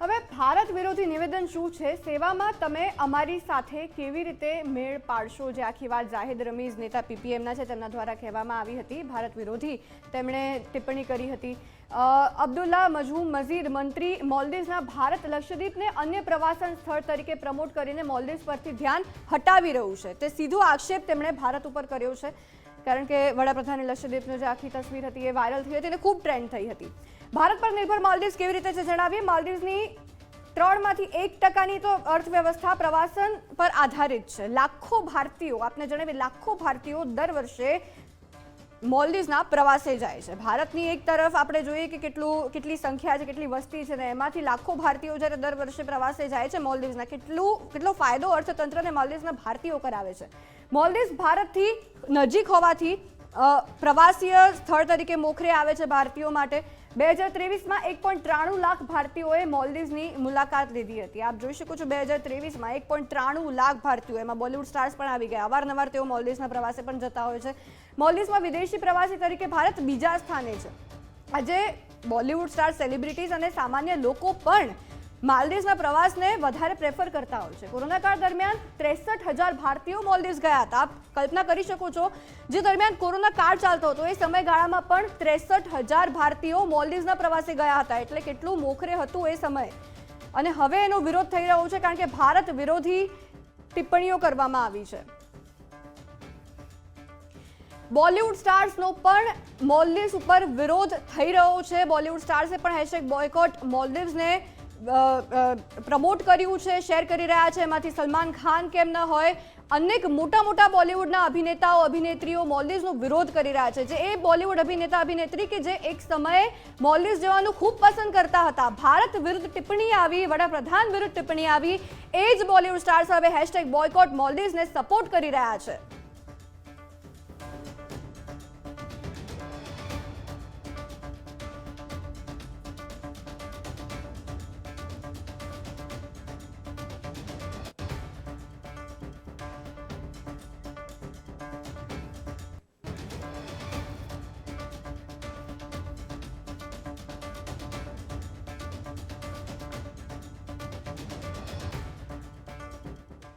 હવે ભારત વિરોધી નિવેદન શું છે? સેવામાં તમે અમારી સાથે કેવી રીતે મેળ પાડશો? જે આખી વાત જાહેદ રમીઝ, નેતા પીપીએમના છે, તેમના દ્વારા કહેવામાં આવી હતી. ભારત વિરોધી તેમણે ટિપ્પણી કરી હતી. અબ્દુલ્લા મજહુમ મઝીદ મંત્રી મોલ્દીવ્સના ભારત લક્ષદ્વીપને અન્ય પ્રવાસન સ્થળ તરીકે પ્રમોટ કરીને મોલ્દીવ્સ પરથી ધ્યાન હટાવી રહ્યું છે. તે સીધો આક્ષેપ તેમણે ભારત ઉપર કર્યો છે. કારણ કે વડાપ્રધાને લક્ષદ્વીપનો જે આખી તસવીર હતી એ વાયરલ થઈ હતી અને ખૂબ ટ્રેન્ડ થઈ હતી. ભારત પર નિર્ભર માલદીવ્સ કેવી રીતે છે જણાવીએ માલદીવ્સની ત્રણમાંથી એક ટકાની તો અર્થવ્યવસ્થા પ્રવાસન પર આધારિત છે. લાખો ભારતીયો, આપને જણાવીએ લાખો ભારતીયો દર વર્ષે મોલ્દીવ્સના પ્રવાસે જાય છે. ભારતની એક તરફ આપણે જોઈએ કે કેટલું, કેટલી સંખ્યા છે, કેટલી વસ્તી છે ને એમાંથી લાખો ભારતીયો જ્યારે દર વર્ષે પ્રવાસે જાય છે મોલ્દીવ્સના. કેટલું, કેટલો ફાયદો અર્થતંત્રને મોલ્દીવ્સના ભારતીયો કરાવે છે. મોલ્દીવ્સ ભારતથી નજીક હોવાથી પ્રવાસીય સ્થળ તરીકે મોખરે આવે છે ભારતીયો માટે. બે હજાર ત્રેવીસમાં એક પોઈન્ટ ત્રાણું લાખ ભારતીયોએ મોલ્દીવ્સની મુલાકાત લીધી હતી. આપ જોઈ શકો છો બે હજાર ત્રેવીસમાં એક પોઈન્ટ ત્રાણું લાખ ભારતીયો. એમાં બોલિવૂડ સ્ટાર્સ પણ આવી ગયા. અવારનવાર તેઓ મોલ્દીવ્સના પ્રવાસે પણ જતા હોય છે. મોલ્દીવ્સમાં વિદેશી પ્રવાસી તરીકે ભારત બીજા સ્થાને છે. આજે બોલિવૂડ સ્ટાર સેલિબ્રિટીઝ અને સામાન્ય લોકો પણ માલદીવ્સના પ્રવાસને વધારે પ્રેફર કરતા હોય છે. કોરોના કાળ દરમિયાન ત્રેસઠ હજાર ભારતીયો મોલ્દીવ્સ ગયા હતા. આપ કલ્પના કરી શકો છો, જે દરમિયાન કોરોના કાળ ચાલતો હતો, એ સમયગાળામાં પણ ત્રેસઠ હજાર ભારતીયો મોલ્દીવ્સના પ્રવાસે ગયા હતા. એટલે કેટલું મોખરે હતું એ સમય. અને હવે એનો વિરોધ થઈ રહ્યો છે, કારણ કે ભારત વિરોધી ટિપ્પણીઓ કરવામાં આવી છે. બોલિવૂડ સ્ટાર્સનો પણ મોલ્દીવ્સ ઉપર વિરોધ થઈ રહ્યો છે. બોલિવૂડ સ્ટાર્સે પણ હેશટેગ બોયકોટ મોલ્દીવ્સને પ્રમોટ કર્યું છે, શેર કરી રહ્યા છે. એમાંથી સલમાન ખાન કેમ ન હોય? અનેક મોટા મોટા બોલિવૂડના અભિનેતાઓ, અભિનેત્રીઓ મોલ્દીવ્સનો વિરોધ કરી રહ્યા છે. જે એ બોલિવૂડ અભિનેતા, અભિનેત્રી કે જે એક સમયે મોલ્દીવ્સ જવાનું ખૂબ પસંદ કરતા હતા. ભારત વિરુદ્ધ ટિપ્પણી આવી, વડાપ્રધાન વિરુદ્ધ ટિપ્પણી આવી. એ જ બોલિવૂડ સ્ટાર્સ હવે હેશટેગ બોયકોટ મોલ્દીવ્સને સપોર્ટ કરી રહ્યા છે.